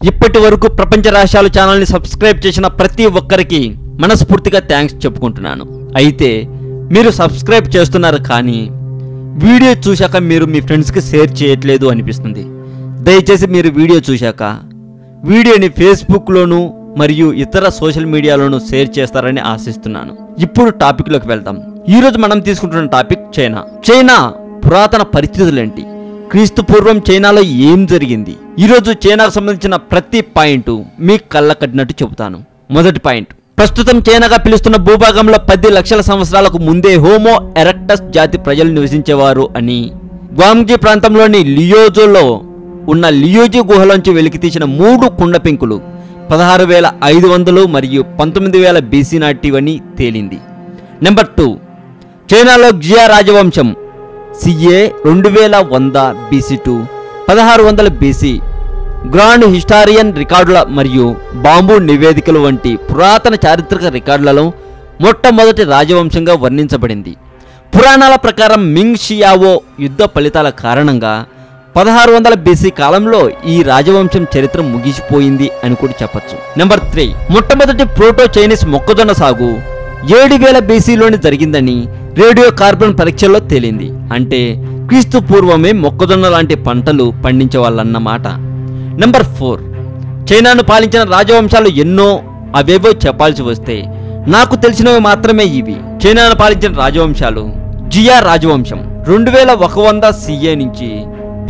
ఇప్పటి వరకు ప్రపంచ రాష్ట్రాలు ఛానల్ని సబ్స్క్రైబ్ చేసిన ప్రతి ఒక్కరికి మనస్ఫూర్తిగా థ్యాంక్స్ చెప్పుకుంటున్నాను. అయితే మీరు సబ్స్క్రైబ్ చేస్తున్నారు కానీ వీడియో చూశాక మీరు మీ ఫ్రెండ్స్కి షేర్ చేయట్లేదు అనిపిస్తుంది. దయచేసి మీరు వీడియో చూశాక వీడియోని ఫేస్బుక్లోను మరియు ఇతర సోషల్ మీడియాలోనూ షేర్ చేస్తారని ఆశిస్తున్నాను. ఇప్పుడు టాపిక్లోకి వెళ్దాం. ఈరోజు మనం తీసుకుంటున్న టాపిక్ చైనా. చైనా పురాతన పరిస్థితులేంటి? క్రీస్తు పూర్వం చైనాలో ఏం జరిగింది? ఈరోజు చైనాకు సంబంధించిన ప్రతి పాయింట్ మీ కళ్ళ కట్టినట్టు చెబుతాను. మొదటి పాయింట్. ప్రస్తుతం చైనాగా పిలుస్తున్న భూభాగంలో పది లక్షల సంవత్సరాలకు ముందే హోమో ఎరెక్టస్ జాతి ప్రజలు నివసించేవారు అని గ్వాంగ్జీ ప్రాంతంలోని లియోజోలో ఉన్న లియోజీ గుహలోంచి వెలికి తీసిన మూడు కుండ పెంకులు పదహారు వేల ఐదు వందలు మరియు పంతొమ్మిది వేల బీసీ నాటివని తేలింది. Number two. చైనాలో జియా రాజవంశం సిఏ రెండు వేల వంద బీసీ టు పదహారు వందల బీసీ గ్రాండ్ హిస్టారియన్ రికార్డుల మరియు బాంబు నివేదికలు వంటి పురాతన చారిత్రక రికార్డులలో మొట్టమొదటి రాజవంశంగా వర్ణించబడింది. పురాణాల ప్రకారం మింగ్ షియావో యుద్ధ ఫలితాల కారణంగా పదహారు వందల బీసీ కాలంలో ఈ రాజవంశం చరిత్ర ముగిసిపోయింది అని కూడా చెప్పొచ్చు. నెంబర్ త్రీ మొట్టమొదటి ప్రోటో చైనీస్ మొక్కజొన్న సాగు ఏడు వేల బీసీలోనే జరిగిందని రేడియో కార్బన్ పరీక్షల్లో తేలింది. అంటే క్రీస్తు పూర్వమే మొక్కజొన్న లాంటి పంటలు పండించే వాళ్ళన్నమాట నెంబర్ ఫోర్ చైనాను పాలించిన రాజవంశాలు ఎన్నో అవేవో చెప్పాల్సి వస్తే నాకు తెలిసినవి మాత్రమే ఇవి. చైనాను పాలించిన రాజవంశాలు జియా రాజవంశం రెండు వేల ఒక వంద సిఏ నుంచి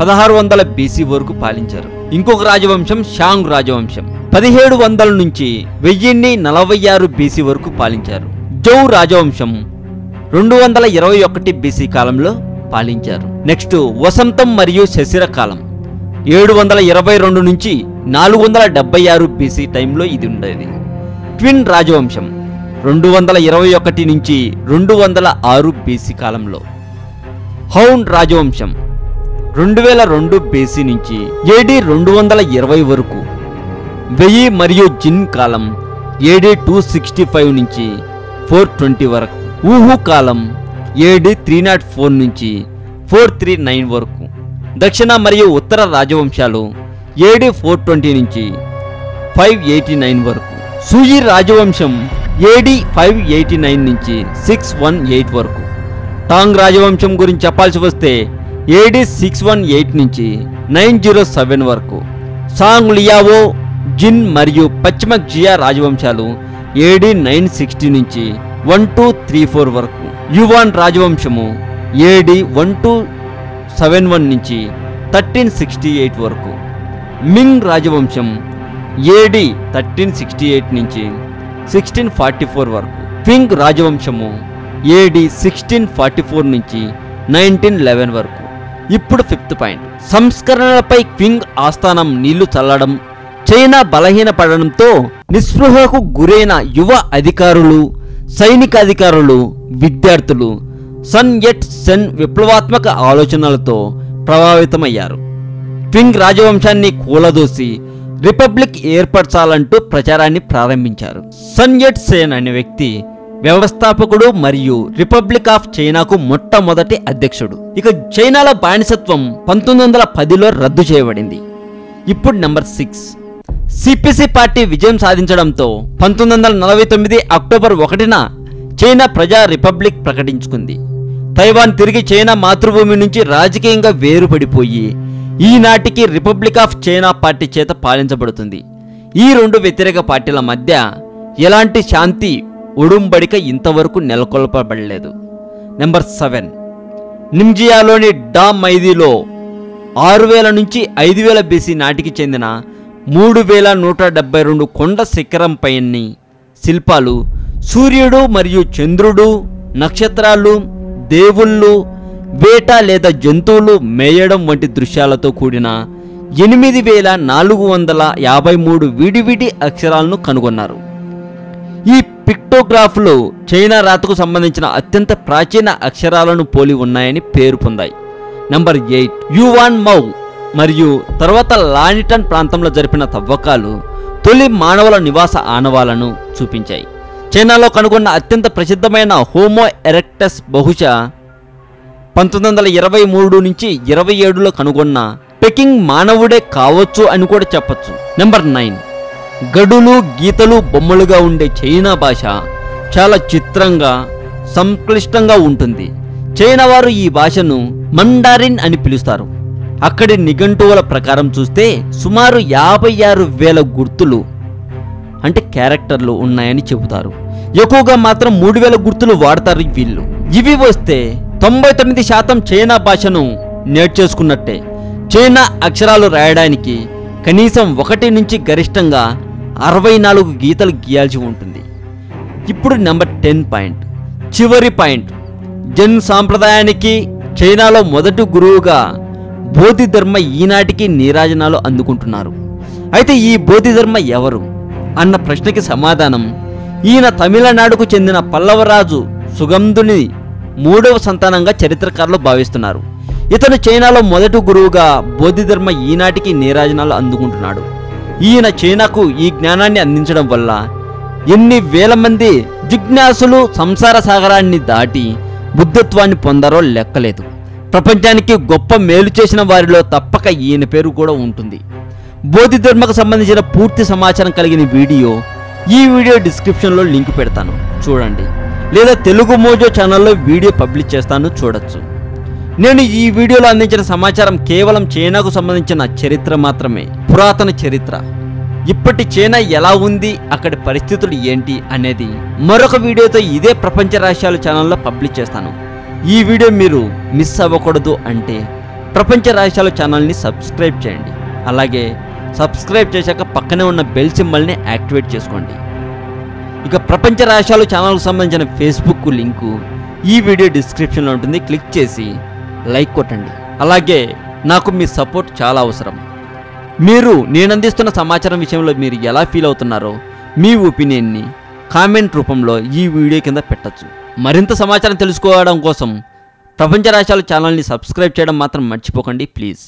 పదహారు వందల బీసీ వరకు పాలించారు. ఇంకొక రాజవంశం షాంగ్ రాజవంశం పదిహేడు వందల నుంచి వెయ్యిన్ని నలభై ఆరు బీసీ వరకు పాలించారు. జౌ రాజవంశం రెండు వందల ఇరవై ఒకటి బీసీ కాలంలో పాలించారు. నెక్స్ట్ వసంతం మరియు శశిర కాలం. ఏడు వందల ఇరవై రెండు నుంచి నాలుగు వందల డెబ్బై ఆరు బీసీ టైంలో ఇది ఉండేది. ట్విన్ రాజవంశం. రెండు వందల ఇరవై ఒకటి నుంచి రెండు వందల ఆరు బీసీ కాలంలో. హౌన్ రాజవంశం. రెండు వేల రెండు బీసీ నుంచి ఏడి రెండు వందల ఇరవై వరకు. వెయ్యి మరియు జిన్ కాలం ఏడి టూ సిక్స్టీ ఫైవ్ నుంచి ఫోర్ ట్వంటీ వరకు. ఊహు కాలం ఏడి త్రీ నాట్ ఫోర్ నుంచి ఫోర్ త్రీ నైన్ వరకు. దక్షిణ మరియు ఉత్తర రాజవంశాలు ఏడి ఫోర్ ట్వంటీ నుంచి ఫైవ్ ఎయిటీ నైన్ వరకు. సూయి రాజవంశం ఏడి ఫైవ్ ఎయిటీ నైన్ నుంచి సిక్స్ వన్ ఎయిట్ వరకు. టాంగ్ రాజవంశం గురించి చెప్పాల్సి వస్తే ఏడి సిక్స్ వన్ ఎయిట్ నుంచి నైన్ జీరో సెవెన్ వరకు. సాంగ్ లియావో జిన్ మరియు పశ్చిమ జియా రాజవంశాలు ఏడి నైన్ సిక్స్టీ నుంచి వన్ టూ త్రీ ఫోర్ వరకు. Yuan రాజవంశము AD one two seven one నుంచి థర్టీన్ సిక్స్టీ ఎయిట్ వరకు. మింగ్ రాజవంశం ఏడి థర్టీన్ సిక్స్టీ ఎయిట్ నుంచి సిక్స్టీన్ ఫార్టీ ఫోర్ వరకు. ఫింగ్ రాజవంశము ఏడి సిక్స్టీన్ ఫార్టీ ఫోర్ నుంచి నైన్టీన్ లెవెన్ వరకు. ఇప్పుడు ఫిఫ్త్ పాయింట్ సంస్కరణలపై క్వింగ్ ఆస్థానం నీళ్ళు చల్లడం చైనా బలహీనపడడంతో నిస్పృహకు గురైన యువ అధికారులు సైనిక అధికారులు విద్యార్థులు సన్ ఎట్ సెన్ విప్లవాత్మక ఆలోచనలతో ప్రభావితమయ్యారు. క్వింగ్ రాజవంశాన్ని కూలదోసి రిపబ్లిక్ ఏర్పరచాలంటూ ప్రచారాన్ని ప్రారంభించారు. సన్ ఎట్ సేన్ అనే వ్యక్తి వ్యవస్థాపకుడు మరియు రిపబ్లిక్ ఆఫ్ చైనాకు మొట్టమొదటి అధ్యక్షుడు. ఇక చైనాలో బానిసత్వం పంతొమ్మిది వందల పదిలో రద్దు చేయబడింది. ఇప్పుడు నెంబర్ సిక్స్. సిపిసి పార్టీ విజయం సాధించడంతో పంతొమ్మిది వందల నలభై తొమ్మిది అక్టోబర్ ఒకటిన చైనా ప్రజా రిపబ్లిక్ ప్రకటించుకుంది. తైవాన్ తిరిగి చైనా మాతృభూమి నుంచి రాజకీయంగా వేరుపడిపోయి ఈనాటికి రిపబ్లిక్ ఆఫ్ చైనా పార్టీ చేత పాలించబడుతుంది. ఈ రెండు వ్యతిరేక పార్టీల మధ్య ఎలాంటి శాంతి ఉడుంబడిక ఇంతవరకు నెలకొల్పబడలేదు. Number seven. నిమ్జియాలోని డా మైదీలో ఆరు వేల నుంచి ఐదు వేల బీసీ నాటికి చెందిన మూడు వేల నూట డెబ్బై రెండు కొండ శిఖరంపైని శిల్పాలు సూర్యుడు మరియు చంద్రుడు నక్షత్రాలు దేవుళ్ళు వేట లేదా జంతువులు మేయడం వంటి దృశ్యాలతో కూడిన ఎనిమిది వేల నాలుగు వందల యాభై మూడు విడివిడి అక్షరాలను కనుగొన్నారు. ఈ పిక్టోగ్రాఫ్లు చైనా రాతకు సంబంధించిన అత్యంత ప్రాచీన అక్షరాలను పోలి ఉన్నాయని పేరు పొందాయి. Number eight Yuan Mou. మరియు తర్వాత లానిటన్ ప్రాంతంలో జరిపిన తవ్వకాలు తొలి మానవుల నివాస ఆనవాలను చూపించాయి. చైనాలో కనుగొన్న అత్యంత ప్రసిద్ధమైన హోమో ఎరెక్టస్ బహుశా పంతొమ్మిది వందల ఇరవై మూడు నుంచి ఇరవై ఏడులో కనుగొన్న పెకింగ్ మానవుడే కావచ్చు అని కూడా చెప్పొచ్చు. Number nine. గడులు గీతలు బొమ్మలుగా ఉండే చైనా భాష చాలా చిత్రంగా సంక్లిష్టంగా ఉంటుంది. చైనా వారు ఈ భాషను మండారిన్ అని పిలుస్తారు. అక్కడి నిఘంటువుల ప్రకారం చూస్తే సుమారు యాభై ఆరు వేల గుర్తులు అంటే క్యారెక్టర్లు ఉన్నాయని చెబుతారు. ఎక్కువగా మాత్రం మూడు వేల గుర్తులు వాడతారు వీళ్ళు. ఇవి వస్తే తొంభై తొమ్మిది శాతం చైనా భాషను నేర్చేసుకున్నట్టే చైనా అక్షరాలు రాయడానికి కనీసం ఒకటి నుంచి గరిష్టంగా అరవై నాలుగు గీతలు గీయాల్సి ఉంటుంది. ఇప్పుడు నెంబర్ టెన్ పాయింట్. చివరి పాయింట్. జన్ సాంప్రదాయానికి చైనాలో మొదటి గురువుగా బోధిధర్మ ఈనాటికి నీరాజనాలు అందుకుంటున్నారు. అయితే ఈ బోధిధర్మ ఎవరు? అన్న ప్రశ్నకి సమాధానం ఈయన తమిళనాడుకు చెందిన పల్లవరాజు సుగంధుని మూడవ సంతానంగా చరిత్రకారులు భావిస్తున్నారు. ఇతను చైనాలో మొదటి గురువుగా బోధిధర్మ ఈనాటికి నీరాజనాలు అందుకుంటున్నాడు. ఈయన చైనాకు ఈ జ్ఞానాన్ని అందించడం వల్ల ఎన్ని వేల మంది జిజ్ఞాసులు సంసార సాగరాన్ని దాటి బుద్ధత్వాన్ని పొందారో లెక్కలేదు. ప్రపంచానికి గొప్ప మేలు చేసిన వారిలో తప్పక ఈయన పేరు కూడా ఉంటుంది. బోధిధర్మకు సంబంధించిన పూర్తి సమాచారం కలిగిన వీడియో ఈ వీడియో డిస్క్రిప్షన్లో లింక్ పెడతాను. చూడండి. లేదా తెలుగు మోజో ఛానల్లో వీడియో పబ్లిష్ చేస్తాను చూడొచ్చు. నేను ఈ వీడియోలో అందించిన సమాచారం కేవలం చైనాకు సంబంధించిన చరిత్ర మాత్రమే. పురాతన చరిత్ర. ఇప్పటి చైనా ఎలా ఉంది అక్కడి పరిస్థితులు ఏంటి అనేది మరొక వీడియోతో ఇదే ప్రపంచ రహస్యాలు ఛానల్లో పబ్లిష్ చేస్తాను. ఈ వీడియో మీరు మిస్ అవ్వకూడదు అంటే ప్రపంచ రహస్యాల ఛానల్ని సబ్స్క్రైబ్ చేయండి. అలాగే సబ్స్క్రైబ్ చేశాక పక్కనే ఉన్న బెల్ సింబల్ని యాక్టివేట్ చేసుకోండి. ఇక ప్రపంచ రహస్యాలు ఛానల్కు సంబంధించిన ఫేస్బుక్ లింకు ఈ వీడియో డిస్క్రిప్షన్లో ఉంటుంది. క్లిక్ చేసి లైక్ కొట్టండి. అలాగే నాకు మీ సపోర్ట్ చాలా అవసరం. మీరు నేను అందిస్తున్న సమాచారం విషయంలో మీరు ఎలా ఫీల్ అవుతున్నారో మీ ఒపీనియన్ని కామెంట్ రూపంలో ఈ వీడియో కింద పెట్టచ్చు. మరింత సమాచారం తెలుసుకోవడం కోసం ప్రపంచ రాష్ట్రాల ఛానల్ని సబ్స్క్రైబ్ చేయడం మాత్రం మర్చిపోకండి ప్లీజ్.